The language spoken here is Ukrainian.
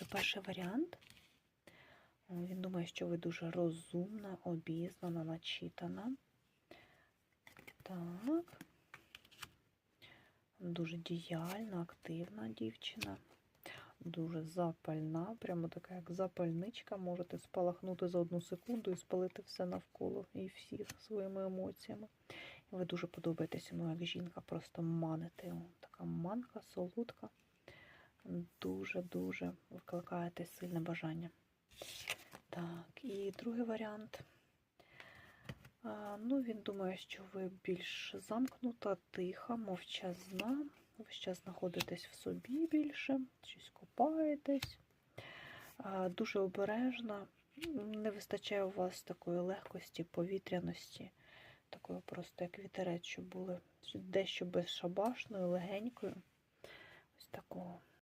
Отже, перший варіант. Е, Він думає, що ви дуже розумна, обізнана, начитана. Так. Дуже діяльна, активна дівчина. Дуже запальна, прямо така, як запальничка. Можете спалахнути за одну секунду і спалити все навколо і всіх своїми емоціями. Ви дуже подобаєтеся йому як жінка, просто маните. Така манка, солодка. Дуже-дуже викликаєте сильне бажання. Так, і другий варіант. Ну, він думає, що ви більш замкнута, тиха, мовчазна. Ви зараз знаходитесь в собі більше, щось копаєтесь. Дуже обережна. Не вистачає у вас такої легкості, повітряності, такої просто як вітерець, щоб були дещо безшабашною, легенькою. Ось такого.